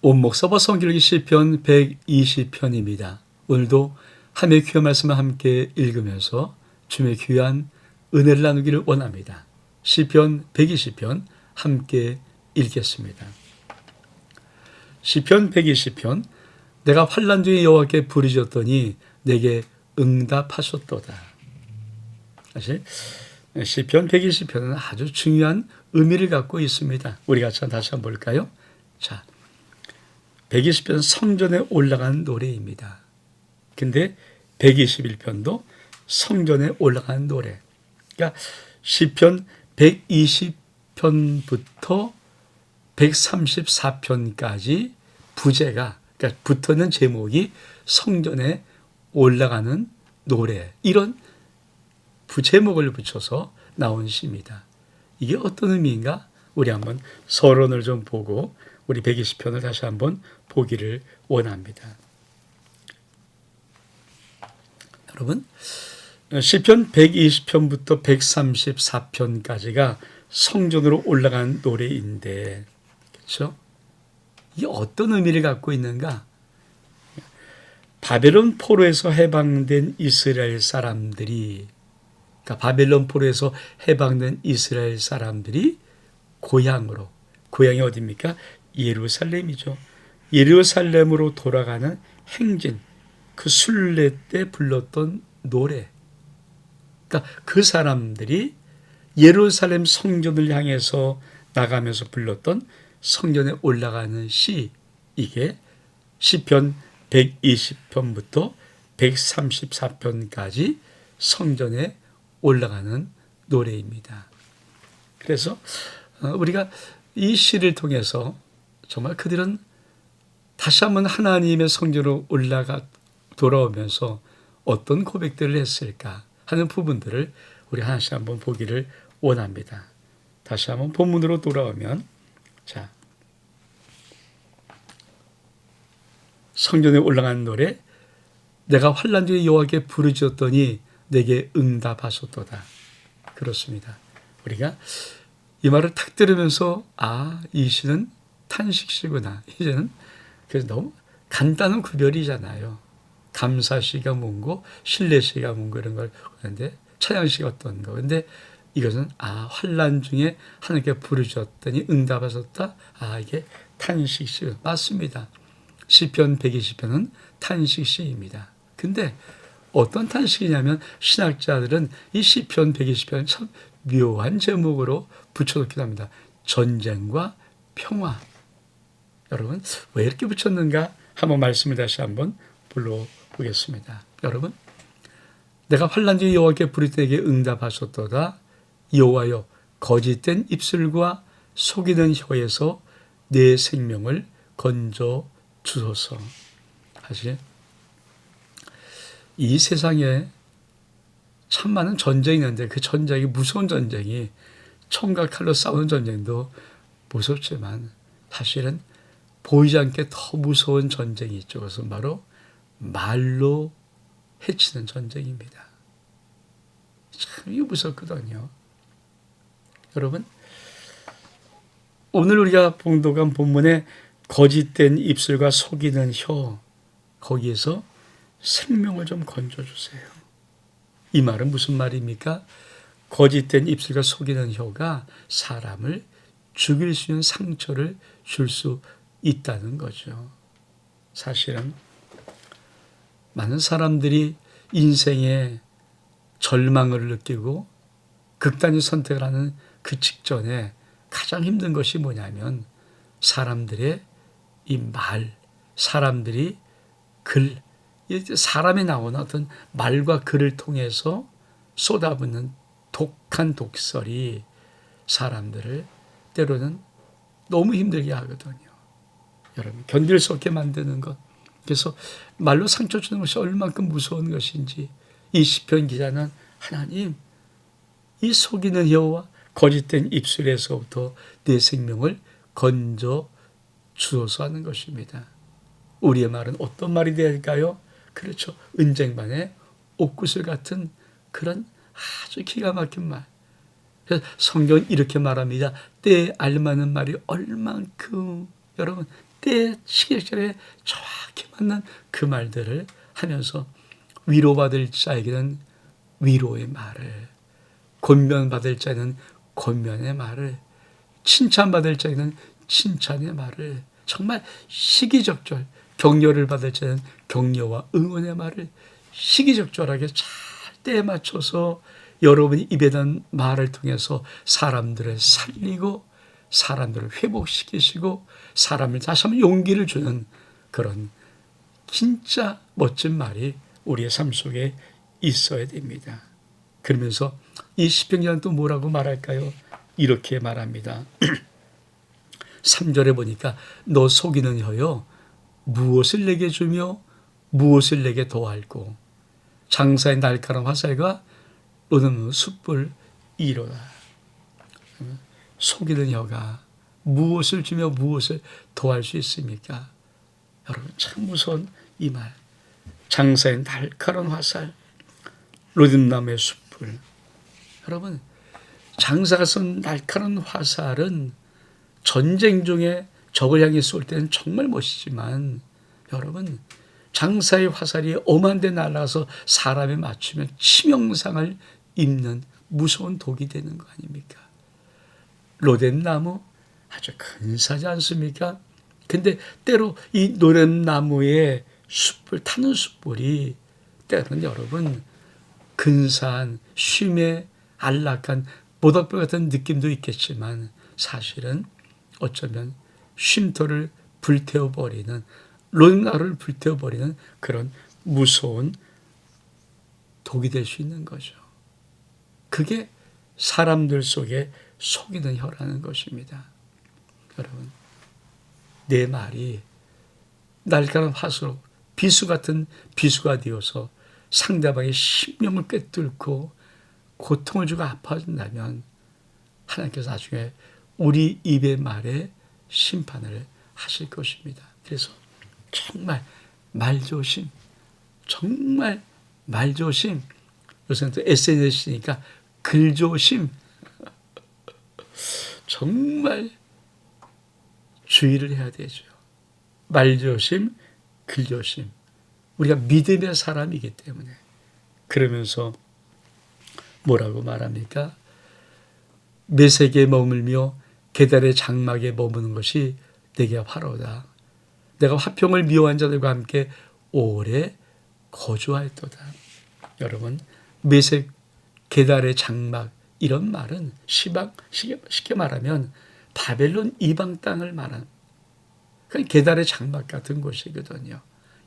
온목 서버 성경기 시편 120편입니다. 오늘도 함의 귀한 말씀을 함께 읽으면서 주의 귀한 은혜를 나누기를 원합니다. 시편 120편 함께 읽겠습니다. 시편 120편 내가 환란 중에 여호와께 부르짖었더니 내게 응답하셨도다. 사실 시편 120편은 아주 중요한 의미를 갖고 있습니다. 우리 같이 다시 한번 볼까요? 자, 120편 성전에 올라간 노래입니다. 근데 121편도 성전에 올라간 노래. 그러니까 시편 120편부터 134편까지 부제가 그러니까 붙어 있는 제목이 성전에 올라가는 노래 이런 부제목을 붙여서 나온 시입니다. 이게 어떤 의미인가? 우리 한번 서론을 좀 보고 우리 120편을 다시 한번 보기를 원합니다. 여러분, 시편 120편부터 134편까지가 성전으로 올라간 노래인데, 그렇죠? 이 어떤 의미를 갖고 있는가? 바벨론 포로에서 해방된 이스라엘 사람들이, 그러니까 바벨론 포로에서 해방된 이스라엘 사람들이 고향으로, 고향이 어디입니까? 예루살렘이죠. 예루살렘으로 돌아가는 행진, 그 순례 때 불렀던 노래. 그러니까 그 사람들이 예루살렘 성전을 향해서 나가면서 불렀던 성전에 올라가는 시, 이게 시편 120편부터 134편까지 성전에 올라가는 노래입니다. 그래서 어, 우리가 이 시를 통해서 정말 그들은 다시 한번 하나님의 성전으로 올라가 돌아오면서 어떤 고백들을 했을까 하는 부분들을 우리 하나씩 한번 보기를 원합니다. 다시 한번 본문으로 돌아오면 자 성전에 올라간 노래 내가 환란 중에 여호와께 부르짖었더니 내게 응답하셨도다. 그렇습니다. 우리가 이 말을 탁 들으면서 아, 이 시는 탄식시구나. 이제는 그래서 너무 간단한 구별이잖아요. 감사시가 뭔고 신뢰시가 뭔고 이런 걸 하는데 찬양시가 어떤 거. 근데 이것은 아 환란 중에 하나님께 부르셨더니 응답하셨다. 아 이게 탄식시 맞습니다. 시편 120편은 탄식시입니다. 근데 어떤 탄식이냐면 신학자들은 이 시편 120편 참 묘한 제목으로 붙여놓기도 합니다. 전쟁과 평화. 여러분 왜 이렇게 붙였는가? 한번 말씀을 다시 한번 불러보겠습니다. 여러분 내가 환란 중에 여호와께 부를 때에게 응답하셨도다. 여호와여 거짓된 입술과 속이는 혀에서 내 생명을 건져 주소서. 사실 이 세상에 참 많은 전쟁이 있는데 그 전쟁이 무서운 전쟁이 총과 칼로 싸우는 전쟁도 무섭지만 사실은 보이지 않게 더 무서운 전쟁이 있죠. 그것은 바로 말로 해치는 전쟁입니다. 참 이거 무섭거든요. 여러분 오늘 우리가 봉독한 본문에 거짓된 입술과 속이는 혀 거기에서 생명을 좀 건져주세요. 이 말은 무슨 말입니까? 거짓된 입술과 속이는 혀가 사람을 죽일 수 있는 상처를 줄 수 있다는 거죠. 사실은 많은 사람들이 인생에 절망을 느끼고 극단의 선택을 하는 그 직전에 가장 힘든 것이 뭐냐면 사람들의 이 말, 사람들이 글, 사람이 나오는 어떤 말과 글을 통해서 쏟아붓는 독한 독설이 사람들을 때로는 너무 힘들게 하거든요. 여러분, 견딜 수 없게 만드는 것. 그래서 말로 상처 주는 것이 얼만큼 무서운 것인지 이 시편 기자는 하나님 이 속이는 혀와 거짓된 입술에서부터 내 생명을 건져 주소서 하는 것입니다. 우리의 말은 어떤 말이 될까요? 그렇죠. 은쟁반의 옥구슬 같은 그런 아주 기가 막힌 말. 성경은 이렇게 말합니다. 때에 알맞는 말이 얼만큼 여러분 때 시기적절에 정확히 맞는 그 말들을 하면서 위로받을 자에게는 위로의 말을 권면받을 자에는 권면의 말을 칭찬받을 자에는 칭찬의 말을 정말 시기적절 격려를 받을 자는 격려와 응원의 말을 시기적절하게 잘 때에 맞춰서 여러분이 입에 단 말을 통해서 사람들을 살리고 사람들을 회복시키시고 사람을 다시 한번 용기를 주는 그런 진짜 멋진 말이 우리의 삶 속에 있어야 됩니다. 그러면서 이 시편기는 또 뭐라고 말할까요? 이렇게 말합니다. 3절에 보니까 너 속이는 혀요 무엇을 내게 주며 무엇을 내게 더할고 장사의 날카로운 화살과 은은 숯불 이로다. 속이는 혀가 무엇을 주며 무엇을 더할 수 있습니까? 여러분 참 무서운 이 말. 장사의 날카로운 화살, 로딘나무의 숯불. 여러분 장사가 쏜 날카로운 화살은 전쟁 중에 적을 향해 쏠 때는 정말 멋있지만 여러분 장사의 화살이 엄한 데 날아가서 사람에 맞추면 치명상을 입는 무서운 독이 되는 거 아닙니까? 로덴나무 아주 근사하지 않습니까? 근데 때로 이 노랫나무의 숯불 타는 숯불이 때로는 여러분 근사한 쉼의 안락한 모닥불 같은 느낌도 있겠지만 사실은 어쩌면 쉼터를 불태워버리는 론나를 불태워버리는 그런 무서운 독이 될 수 있는 거죠. 그게 사람들 속에 속이는 혀라는 것입니다. 여러분, 내 말이 날카로운 화수로 비수 같은 비수가 되어서 상대방의 심령을 꿰뚫고 고통을 주고 아파진다면 하나님께서 나중에 우리 입의 말에 심판을 하실 것입니다. 그래서 정말 말조심, 정말 말조심. 요새는 또 SNS니까 글조심. 정말 주의를 해야 되죠. 말조심, 글조심. 우리가 믿음의 사람이기 때문에. 그러면서 뭐라고 말합니까? 매색에 머물며 계달의 장막에 머무는 것이 내게 화로다. 내가 화평을 미워한 자들과 함께 오래 거주하였도다. 여러분, 매색 계달의 장막 이런 말은 시방 쉽게 말하면 바벨론 이방 땅을 말하는 그 계달의 장막 같은 곳이거든요.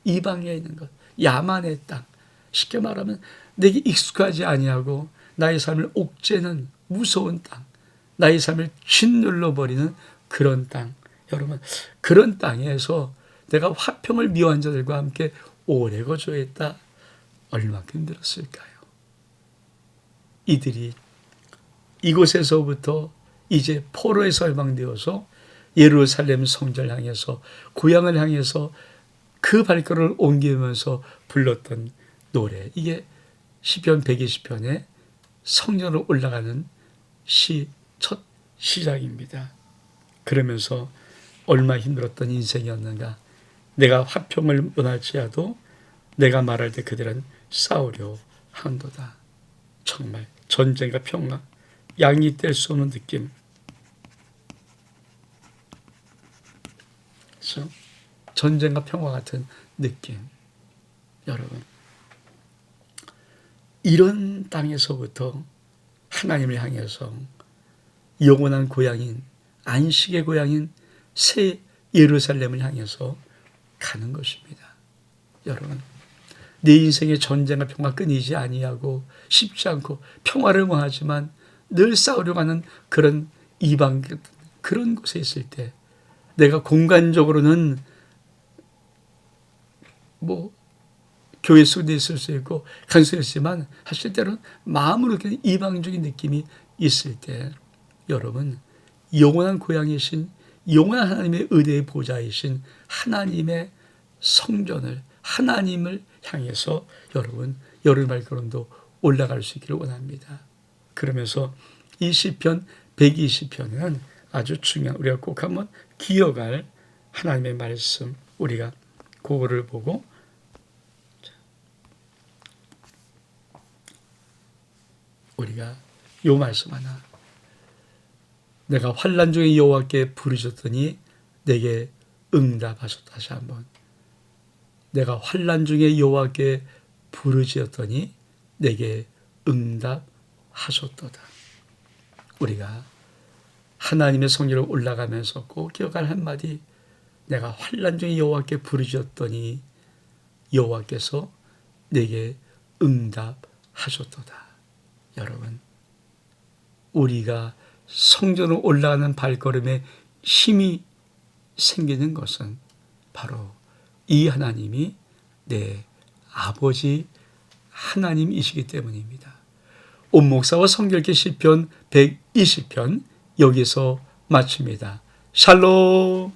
이방에 있는 것, 야만의 땅. 쉽게 말하면 내게 익숙하지 아니하고 나의 삶을 옥죄는 무서운 땅, 나의 삶을 짓눌러 버리는 그런 땅. 여러분, 그런 땅에서 내가 화평을 미워한 자들과 함께 오래 거주했다. 얼마큼 힘들었을까요? 이들이 이곳에서부터 이제 포로에 설방되어서 예루살렘 성전을 향해서 고향을 향해서 그 발걸음을 옮기면서 불렀던 노래. 이게 시편 120편의 성전으로 올라가는 시 첫 시작입니다. 그러면서 얼마 힘들었던 인생이었는가. 내가 화평을 원할지라도 내가 말할 때 그들은 싸우려 한도다. 정말 전쟁과 평화, 양이 뗄 수 없는 느낌. 그렇죠? 전쟁과 평화 같은 느낌. 여러분, 이런 땅에서부터 하나님을 향해서 영원한 고향인 안식의 고향인 새 예루살렘을 향해서 가는 것입니다. 여러분, 내 인생의 전쟁과 평화 끊이지 아니하고 쉽지 않고 평화를 원하지만 늘 싸우려 하는 그런 이방 그런 곳에 있을 때 내가 공간적으로는 뭐 교회 속에 있을 수 있고 간수했지만 사실 때로는 마음으로 그냥 이방적인 느낌이 있을 때 여러분 영원한 고향이신 영원한 하나님의 의대의 보좌이신 하나님의 성전을 하나님을 향해서 여러분 여름 발걸음도 올라갈 수 있기를 원합니다. 그러면서 이 시편 120편은 아주 중요한 우리가 꼭 한번 기억할 하나님의 말씀 우리가 그거를 보고 우리가 요 말씀 하나. 내가 환란 중에 여호와께 부르셨더니 내게 응답하셨다 다시 한번. 내가 환란 중에 여호와께 부르짖었더니 내게 응답하셨도다 우리가 하나님의 성리로 올라가면서 꼭 기억할 한마디 내가 환란 중에 여호와께 부르짖었더니 여호와께서 내게 응답하셨도다 여러분 우리가 성전으로 올라가는 발걸음에 힘이 생기는 것은 바로 이 하나님이 내 아버지 하나님이시기 때문입니다. 옥목사와 성결기 시편 120편 여기서 마칩니다. 샬롬